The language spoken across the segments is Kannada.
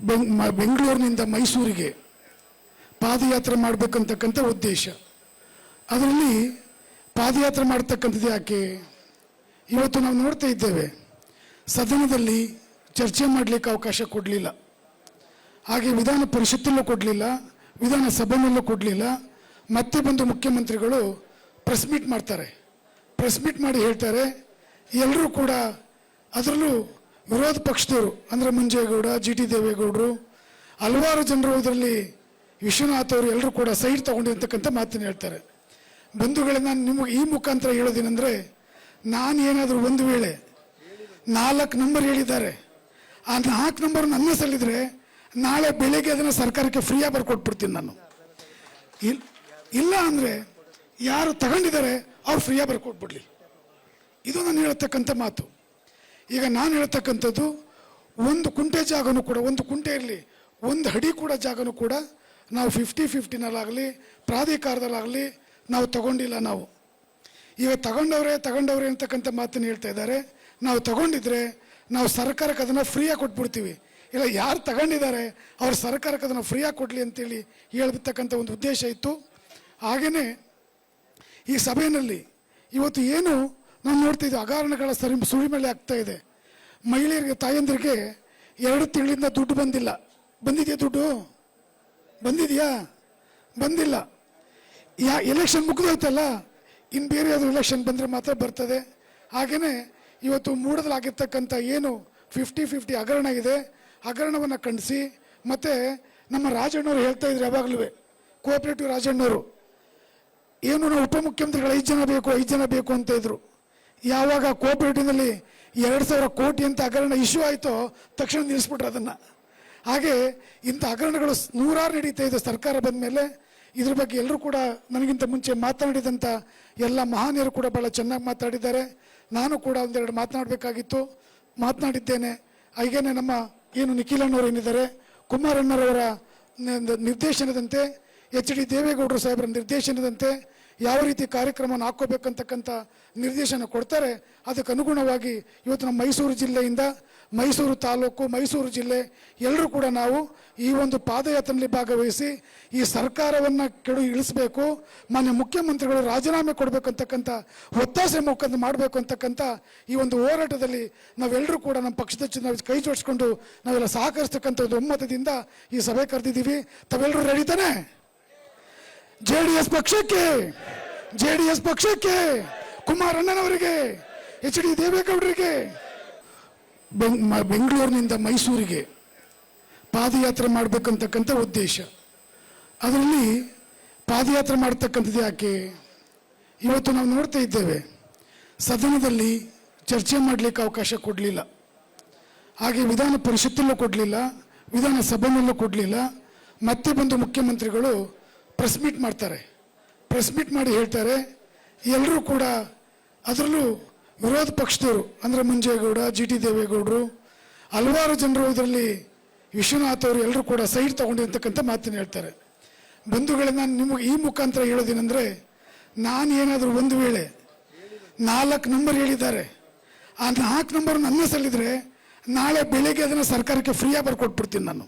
ಬೆಂಗ್ ಬೆಂಗಳೂರಿನಿಂದ ಮೈಸೂರಿಗೆ ಪಾದಯಾತ್ರೆ ಮಾಡಬೇಕಂತಕ್ಕಂಥ ಉದ್ದೇಶ. ಅದರಲ್ಲಿ ಪಾದಯಾತ್ರೆ ಮಾಡ್ತಕ್ಕಂಥದ್ದು ಯಾಕೆ? ಇವತ್ತು ನಾವು ನೋಡ್ತಾ ಇದ್ದೇವೆ, ಸದನದಲ್ಲಿ ಚರ್ಚೆ ಮಾಡಲಿಕ್ಕೆ ಅವಕಾಶ ಕೊಡಲಿಲ್ಲ. ಹಾಗೆ ವಿಧಾನ ಪರಿಷತ್ತಲ್ಲೂ ಕೊಡಲಿಲ್ಲ ವಿಧಾನಸಭೆಯಲ್ಲೂ ಕೊಡಲಿಲ್ಲ. ಮತ್ತೆ ಬಂದು ಮುಖ್ಯಮಂತ್ರಿಗಳು ಪ್ರೆಸ್ ಮೀಟ್ ಮಾಡ್ತಾರೆ. ಪ್ರೆಸ್ ಮೀಟ್ ಮಾಡಿ ಹೇಳ್ತಾರೆ, ಎಲ್ಲರೂ ಕೂಡ ಅದರಲ್ಲೂ ವಿರೋಧ ಪಕ್ಷದವರು, ಅಂದರೆ ಮಂಜೇಗೌಡ, ಜಿ ಟಿ ದೇವೇಗೌಡರು, ಹಲವಾರು ಜನರು ಇದರಲ್ಲಿ ವಿಶ್ವನಾಥ್ ಅವರು ಎಲ್ಲರೂ ಕೂಡ ಸೈಡ್ ತಗೊಂಡಿರ್ತಕ್ಕಂಥ ಮಾತನ್ನು ಹೇಳ್ತಾರೆ. ಬಂಧುಗಳೇ ನಾನು ನಿಮಗೆ ಈ ಮುಖಾಂತರ ಹೇಳೋದೇನೆಂದರೆ, ನಾನು ಏನಾದರೂ ಒಂದು ವೇಳೆ ನಾಲ್ಕು ನಂಬರ್ ಹೇಳಿದ್ದಾರೆ. ಆ ನಾಲ್ಕು ನಂಬರ್ ನನ್ನ ಸಲ್ಲಿದ್ರೆ ನಾಳೆ ಬೆಳಿಗ್ಗೆ ಅದನ್ನು ಸರ್ಕಾರಕ್ಕೆ ಫ್ರೀಯಾಗಿ ಬರ್ಕೊಟ್ಬಿಡ್ತೀನಿ ನಾನು. ಇಲ್, ಇಲ್ಲ ಅಂದರೆ ಯಾರು ತಗೊಂಡಿದ್ದಾರೆ ಅವ್ರು ಫ್ರೀಯಾಗಿ ಬರ್ಕೊಟ್ಬಿಡ್ಲಿ. ಇದು ನಾನು ಹೇಳ್ತಕ್ಕಂಥ ಮಾತು. ಈಗ ನಾನು ಹೇಳ್ತಕ್ಕಂಥದ್ದು, ಒಂದು ಕುಂಟೆ ಜಾಗನೂ ಕೂಡ, ಒಂದು ಕುಂಟೆ ಇರಲಿ, ಒಂದು ಹಡಿ ಕೂಡ ಜಾಗನೂ ಕೂಡ ನಾವು ಫಿಫ್ಟಿ ಫಿಫ್ಟಿನಲ್ಲಾಗಲಿ ಪ್ರಾಧಿಕಾರದಲ್ಲಾಗಲಿ ನಾವು ತಗೊಂಡಿಲ್ಲ ನಾವು. ಈಗ ತಗೊಂಡವ್ರೆ ತಗೊಂಡವ್ರೆ ಅಂತಕ್ಕಂಥ ಮಾತನ್ನು ಹೇಳ್ತಾ ಇದ್ದಾರೆ. ನಾವು ತಗೊಂಡಿದ್ರೆ ನಾವು ಸರ್ಕಾರಕ್ಕೆ ಅದನ್ನು ಫ್ರೀಯಾಗಿ ಕೊಟ್ಬಿಡ್ತೀವಿ. ಇಲ್ಲ, ಯಾರು ತಗೊಂಡಿದ್ದಾರೆ, ಅವ್ರ ಸರ್ಕಾರಕ್ಕೆ ಅದನ್ನು ಫ್ರೀಯಾಗಿ ಕೊಡಲಿ ಅಂತೇಳಿ ಹೇಳ್ಬಿಡ್ತಕ್ಕಂಥ ಒಂದು ಉದ್ದೇಶ ಇತ್ತು. ಹಾಗೆಯೇ ಈ ಸಭೆಯಲ್ಲಿ ಇವತ್ತು ಏನು ನಾವು ನೋಡ್ತಿದ್ವಿ ಅಗಾರಣಗಳ ಸರಿ ಸುಳಿಮಳೆ ಆಗ್ತಾ ಇದೆ. ಮಹಿಳೆಯರಿಗೆ, ತಾಯಂದಿರಿಗೆ ಎರಡು ತಿಂಗಳಿಂದ ದುಡ್ಡು ಬಂದಿಲ್ಲ. ಬಂದಿದೆಯಾ ದುಡ್ಡು? ಬಂದಿದೆಯಾ? ಬಂದಿಲ್ಲ. ಯಾ ಎಲೆಕ್ಷನ್ ಮುಗಿದೋಯ್ತಲ್ಲ ಇನ್ನು ಬೇರೆ ಯಾವುದು ಎಲೆಕ್ಷನ್ ಬಂದರೆ ಮಾತ್ರ ಬರ್ತದೆ. ಹಾಗೆಯೇ ಇವತ್ತು ಮೂಡದಲ್ಲಾಗಿರ್ತಕ್ಕಂಥ ಏನು ಫಿಫ್ಟಿ ಫಿಫ್ಟಿ ಹಗರಣ ಇದೆ, ಹಗರಣವನ್ನು ಖಂಡಿಸಿ, ಮತ್ತು ನಮ್ಮ ರಾಜಣ್ಣವರು ಹೇಳ್ತಾ ಇದ್ರು ಯಾವಾಗಲೂ ಕೋಆಪರೇಟಿವ್ ರಾಜಣ್ಣವರು, ಏನು ನಾವು ಉಪಮುಖ್ಯಮಂತ್ರಿಗಳು ಐದು ಜನ ಬೇಕು, ಐದು ಜನ ಬೇಕು ಅಂತ ಇದ್ರು. ಯಾವಾಗ ಕೋಆಪರೇಟಿವ್ನಲ್ಲಿ ಎರಡು ಸಾವಿರ ಕೋಟಿ ಅಂತ ಹಗರಣ ಇಶ್ಯೂ ಆಯಿತೋ ತಕ್ಷಣ ನಿಲ್ಲಿಸ್ಬಿಟ್ರೆ ಅದನ್ನು. ಹಾಗೆ ಇಂಥ ಹಗರಣಗಳು ನೂರಾರು ನಡೀತಾ ಇದೆ ಸರ್ಕಾರ ಬಂದ ಮೇಲೆ. ಇದ್ರ ಬಗ್ಗೆ ಎಲ್ಲರೂ ಕೂಡ ನನಗಿಂತ ಮುಂಚೆ ಮಾತನಾಡಿದಂಥ ಎಲ್ಲ ಮಹಾನೀಯರು ಕೂಡ ಭಾಳ ಚೆನ್ನಾಗಿ ಮಾತಾಡಿದ್ದಾರೆ ನಾನು ಕೂಡ ಒಂದೆರಡು ಮಾತನಾಡಬೇಕಾಗಿತ್ತು. ಮಾತನಾಡಿದ್ದೇನೆ. ಹಾಗೇನೆ ನಮ್ಮ ಏನು ನಿಖಿಲಣ್ಣವರು ಏನಿದ್ದಾರೆ ಕುಮಾರಣ್ಣರವರ ನಿರ್ದೇಶನದಂತೆ, ಎಚ್ ಡಿ ದೇವೇಗೌಡರು ಸಾಹೇಬರ ನಿರ್ದೇಶನದಂತೆ ಯಾವ ರೀತಿ ಕಾರ್ಯಕ್ರಮವನ್ನು ಹಾಕೋಬೇಕಂತಕ್ಕಂಥ ನಿರ್ದೇಶನ ಕೊಡ್ತಾರೆ, ಅದಕ್ಕೆ ಅನುಗುಣವಾಗಿ ಇವತ್ತು ನಮ್ಮ ಮೈಸೂರು ಜಿಲ್ಲೆಯಿಂದ ಮೈಸೂರು ತಾಲೂಕು, ಮೈಸೂರು ಜಿಲ್ಲೆ ಎಲ್ಲರೂ ಕೂಡ ನಾವು ಈ ಒಂದು ಪಾದಯಾತ್ರೆಯಲ್ಲಿ ಭಾಗವಹಿಸಿ ಈ ಸರ್ಕಾರವನ್ನು ಕೆಡು ಇಳಿಸಬೇಕು, ಮಾನ್ಯ ಮುಖ್ಯಮಂತ್ರಿಗಳು ರಾಜೀನಾಮೆ ಕೊಡಬೇಕಂತಕ್ಕಂಥ ಒತ್ತಾಸೆ ಮುಖಾಂತರ ಮಾಡಬೇಕು ಅಂತಕ್ಕಂಥ ಈ ಒಂದು ಹೋರಾಟದಲ್ಲಿ ನಾವೆಲ್ಲರೂ ಕೂಡ ನಮ್ಮ ಪಕ್ಷದ ನಾವು ಕೈ ಜೋಡಿಸ್ಕೊಂಡು ನಾವೆಲ್ಲ ಸಹಕರಿಸ್ತಕ್ಕಂಥ ಒಂದು ಒಮ್ಮತದಿಂದ ಈ ಸಭೆ ಕರೆದಿದ್ದೀವಿ. ತಾವೆಲ್ಲರೂ ರೆಡಿ ತಾನೆ? ಜೆ ಡಿ ಎಸ್ ಪಕ್ಷಕ್ಕೆ ಜೆ ಡಿ ಎಸ್ ಪಕ್ಷಕ್ಕೆ, ಕುಮಾರಣ್ಣನವರಿಗೆ, ಎಚ್ ಡಿ ದೇವೇಗೌಡರಿಗೆ ಬೆಂಗಳೂರಿನಿಂದ ಮೈಸೂರಿಗೆ ಪಾದಯಾತ್ರೆ ಮಾಡಬೇಕಂತಕ್ಕಂಥ ಉದ್ದೇಶ. ಅದರಲ್ಲಿ ಪಾದಯಾತ್ರೆ ಮಾಡ್ತಕ್ಕಂಥದ್ದು ಯಾಕೆ? ಇವತ್ತು ನಾವು ನೋಡ್ತಾ ಇದ್ದೇವೆ, ಸದನದಲ್ಲಿ ಚರ್ಚೆ ಮಾಡಲಿಕ್ಕೆ ಅವಕಾಶ ಕೊಡಲಿಲ್ಲ. ಹಾಗೆ ವಿಧಾನ ಪರಿಷತ್ತಲ್ಲೂ ಕೊಡಲಿಲ್ಲ ವಿಧಾನಸಭೆಯಲ್ಲೂ ಕೊಡಲಿಲ್ಲ. ಮತ್ತೆ ಬಂದು ಮುಖ್ಯಮಂತ್ರಿಗಳು ಪ್ರೆಸ್ ಮೀಟ್ ಮಾಡ್ತಾರೆ. ಪ್ರೆಸ್ ಮೀಟ್ ಮಾಡಿ ಹೇಳ್ತಾರೆ. ಎಲ್ಲರೂ ಕೂಡ ಅದರಲ್ಲೂ ವಿರೋಧ ಪಕ್ಷದವರು, ಅಂದರೆ ಮುಂಜೇಗೌಡ, ಜಿ ಟಿ ದೇವೇಗೌಡರು, ಹಲವಾರು ಜನರು ಇದರಲ್ಲಿ ವಿಶ್ವನಾಥ್ ಅವರು ಎಲ್ಲರೂ ಕೂಡ ಸೈಡ್ ತಗೊಂಡಿರ್ತಕ್ಕಂಥ ಮಾತನ್ನು ಹೇಳ್ತಾರೆ. ಬಂಧುಗಳೇ ನಾನು ನಿಮಗೆ ಈ ಮುಖಾಂತರ ಹೇಳೋದೇನೆಂದರೆ, ನಾನು ಏನಾದರೂ ಒಂದು ವೇಳೆ ನಾಲ್ಕು ನಂಬರ್ ಹೇಳಿದ್ದಾರೆ. ಆ ನಾಲ್ಕು ನಂಬರ್ ನನ್ನ ಸಲ್ಲಿದ್ರೆ ನಾಳೆ ಬೆಳಿಗ್ಗೆ ಅದನ್ನು ಸರ್ಕಾರಕ್ಕೆ ಫ್ರೀಯಾಗಿ ಬರ್ಕೊಟ್ಬಿಡ್ತೀನಿ ನಾನು.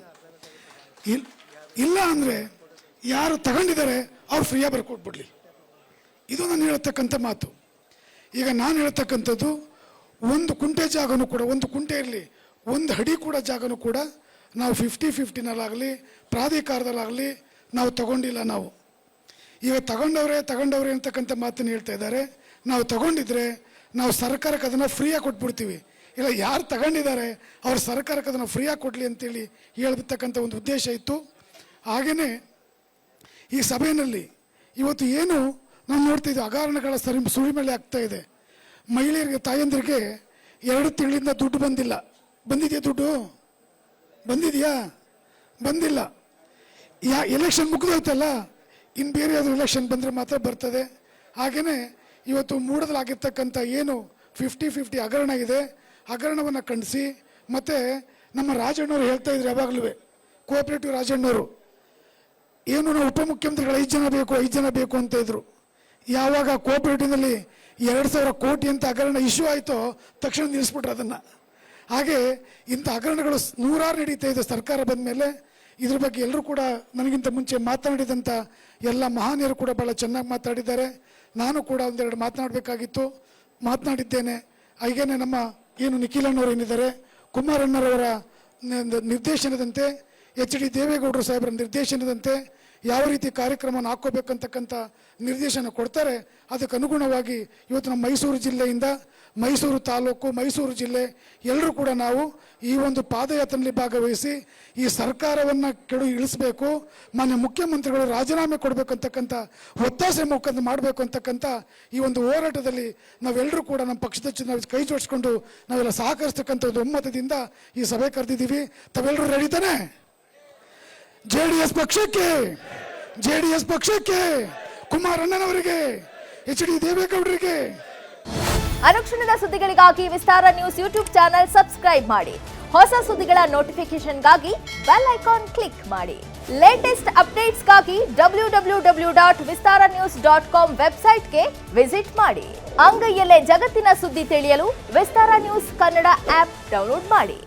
ಇಲ್, ಇಲ್ಲ ಅಂದರೆ ಯಾರು ತಗೊಂಡಿದ್ದಾರೆ, ಅವ್ರು ಫ್ರೀಯಾಗಿ ಬರ್ಕೊಟ್ಬಿಡ್ಲಿ ಇದು ನಾನು ಹೇಳ್ತಕ್ಕಂಥ ಮಾತು. ಈಗ ನಾನು ಹೇಳ್ತಕ್ಕಂಥದ್ದು, ಒಂದು ಕುಂಟೆ ಜಾಗನೂ ಕೂಡ, ಒಂದು ಕುಂಟೆ ಇರಲಿ, ಒಂದು ಹಡಿ ಕೂಡ ಜಾಗನೂ ಕೂಡ ನಾವು ಫಿಫ್ಟಿ ಫಿಫ್ಟಿನಲ್ಲಾಗಲಿ ಪ್ರಾಧಿಕಾರದಲ್ಲಾಗಲಿ ನಾವು ತಗೊಂಡಿಲ್ಲ ನಾವು. ಈಗ ತಗೊಂಡವ್ರೆ ತಗೊಂಡವ್ರೆ ಅಂತಕ್ಕಂಥ ಮಾತನ್ನು ಹೇಳ್ತಾ ಇದ್ದಾರೆ. ನಾವು ತಗೊಂಡಿದ್ರೆ ನಾವು ಸರ್ಕಾರಕ್ಕೆ ಅದನ್ನು ಫ್ರೀಯಾಗಿ ಕೊಟ್ಬಿಡ್ತೀವಿ. ಇಲ್ಲ, ಯಾರು ತಗೊಂಡಿದ್ದಾರೆ, ಅವ್ರ ಸರ್ಕಾರಕ್ಕೆ ಅದನ್ನು ಫ್ರೀಯಾಗಿ ಕೊಡಲಿ ಅಂತೇಳಿ ಹೇಳ್ಬಿಡ್ತಕ್ಕಂಥ ಒಂದು ಉದ್ದೇಶ ಇತ್ತು. ಹಾಗೆಯೇ ಈ ಸಭೆಯಲ್ಲಿ ಇವತ್ತು ಏನು ನಾವು ನೋಡ್ತಿದ್ವಿ ಅಗಾರಣಗಳ ಸರಿ ಸುರಿಮಳೆ ಆಗ್ತಾ ಇದೆ. ಮಹಿಳೆಯರಿಗೆ, ತಾಯಂದಿರಿಗೆ ಎರಡು ತಿಂಗಳಿಂದ ದುಡ್ಡು ಬಂದಿಲ್ಲ. ಬಂದಿದೆಯಾ ದುಡ್ಡು? ಬಂದಿದೆಯಾ? ಬಂದಿಲ್ಲ. ಯಾ ಎಲೆಕ್ಷನ್ ಮುಗಿದೋಯ್ತಲ್ಲ ಇನ್ನು ಬೇರೆ ಯಾವುದು ಎಲೆಕ್ಷನ್ ಬಂದರೆ ಮಾತ್ರ ಬರ್ತದೆ. ಹಾಗೆಯೇ ಇವತ್ತು ಮೂಡದಲ್ಲಾಗಿರ್ತಕ್ಕಂಥ ಏನು ಫಿಫ್ಟಿ ಫಿಫ್ಟಿ ಹಗರಣ ಇದೆ, ಹಗರಣವನ್ನು ಖಂಡಿಸಿ, ಮತ್ತು ನಮ್ಮ ರಾಜಣ್ಣವರು ಹೇಳ್ತಾ ಇದ್ರು ಯಾವಾಗಲೂ ಕೋಆಪ್ರೇಟಿವ್ ರಾಜಣ್ಣವರು. ಏನು ನಾವು ಉಪಮುಖ್ಯಮಂತ್ರಿಗಳು ಐದು ಜನ ಬೇಕು, ಐದು ಜನ ಬೇಕು ಅಂತ ಇದ್ರು. ಯಾವಾಗ ಕೋಆಪರೇಟಿವ್ನಲ್ಲಿ ಎರಡು ಸಾವಿರ ಕೋಟಿ ಅಂತ ಹಗರಣ ಇಶ್ಯೂ ಆಯಿತೋ, ತಕ್ಷಣ ನಿಲ್ಲಿಸ್ಬಿಟ್ರು ಅದನ್ನು. ಹಾಗೆ ಇಂಥ ಹಗರಣಗಳು ನೂರಾರು ನಡೀತಾ ಇದೆ ಸರ್ಕಾರ ಬಂದ ಮೇಲೆ. ಇದ್ರ ಬಗ್ಗೆ ಎಲ್ಲರೂ ಕೂಡ ನನಗಿಂತ ಮುಂಚೆ ಮಾತನಾಡಿದಂಥ ಎಲ್ಲ ಮಹಾನೀಯರು ಕೂಡ ಭಾಳ ಚೆನ್ನಾಗಿ ಮಾತಾಡಿದ್ದಾರೆ. ನಾನು ಕೂಡ ಒಂದೆರಡು ಮಾತನಾಡಬೇಕಾಗಿತ್ತು. ಮಾತನಾಡಿದ್ದೇನೆ. ಹಾಗೇನೆ ನಮ್ಮ ಏನು ನಿಖಿಲಣ್ಣವರು ಏನಿದ್ದಾರೆ, ಕುಮಾರಣ್ಣರವರ ನಿರ್ದೇಶನದಂತೆ ಎಚ್ ಡಿ ದೇವೇಗೌಡರು ಸಾಹೇಬರ ನಿರ್ದೇಶನದಂತೆ ಯಾವ ರೀತಿ ಕಾರ್ಯಕ್ರಮವನ್ನು ಹಾಕೋಬೇಕಂತಕ್ಕಂಥ ನಿರ್ದೇಶನ ಕೊಡ್ತಾರೆ, ಅದಕ್ಕೆ ಅನುಗುಣವಾಗಿ ಇವತ್ತು ನಮ್ಮ ಮೈಸೂರು ಜಿಲ್ಲೆಯಿಂದ ಮೈಸೂರು ತಾಲೂಕು, ಮೈಸೂರು ಜಿಲ್ಲೆ ಎಲ್ಲರೂ ಕೂಡ ನಾವು ಈ ಒಂದು ಪಾದಯಾತ್ರೆಯಲ್ಲಿ ಭಾಗವಹಿಸಿ ಈ ಸರ್ಕಾರವನ್ನು ಕೆಡು ಇಳಿಸಬೇಕು, ಮಾನ್ಯ ಮುಖ್ಯಮಂತ್ರಿಗಳು ರಾಜೀನಾಮೆ ಕೊಡಬೇಕಂತಕ್ಕಂಥ ಒತ್ತಾಸೆ ಮುಖಾಂತರ ಮಾಡಬೇಕು ಅಂತಕ್ಕಂಥ ಈ ಒಂದು ಹೋರಾಟದಲ್ಲಿ ನಾವೆಲ್ಲರೂ ಕೂಡ ನಮ್ಮ ಪಕ್ಷದ ನಾವು ಕೈ ಜೋಡಿಸ್ಕೊಂಡು ನಾವೆಲ್ಲ ಸಹಕರಿಸ್ತಕ್ಕಂಥ ಒಂದು ಒಮ್ಮತದಿಂದ ಈ ಸಭೆ ಕರೆದಿದ್ದೀವಿ. ತಾವೆಲ್ಲರೂ ರೆಡಿ ತಾನೆ? ಜೆ ಡಿ ಎಸ್ ಪಕ್ಷಕ್ಕೆ ಜೆ ಡಿ ಎಸ್ ಪಕ್ಷಕ್ಕೆ, ಕುಮಾರಣ್ಣನವರಿಗೆ, ಎಚ್ ಡಿ ದೇವೇಗೌಡರಿಗೆ. ಅನುಕ್ಷಣದ ಸುದ್ದಿಗಳಿಗಾಗಿ Vistara news YouTube channel subscribe ಮಾಡಿ. ಹೊಸ ಸುದ್ದಿಗಳ ನೋಟಿಫಿಕೇಶನ್ಗಾಗಿ ಬೆಲ್ ಐಕಾನ್ ಕ್ಲಿಕ್ ಮಾಡಿ. Latest ಅಪ್ಡೇಟ್ಸ್ಗಾಗಿ W W W dot Vistara news dot com ವೆಬ್ಸೈಟ್ಗೆ ವಿಸಿಟ್ ಮಾಡಿ. ಅಂಗೈಯಲ್ಲೇ ಜಗತ್ತಿನ ಸುದ್ದಿ ತಿಳಿಯಲು Vistara news Kannada app download ಮಾಡಿ.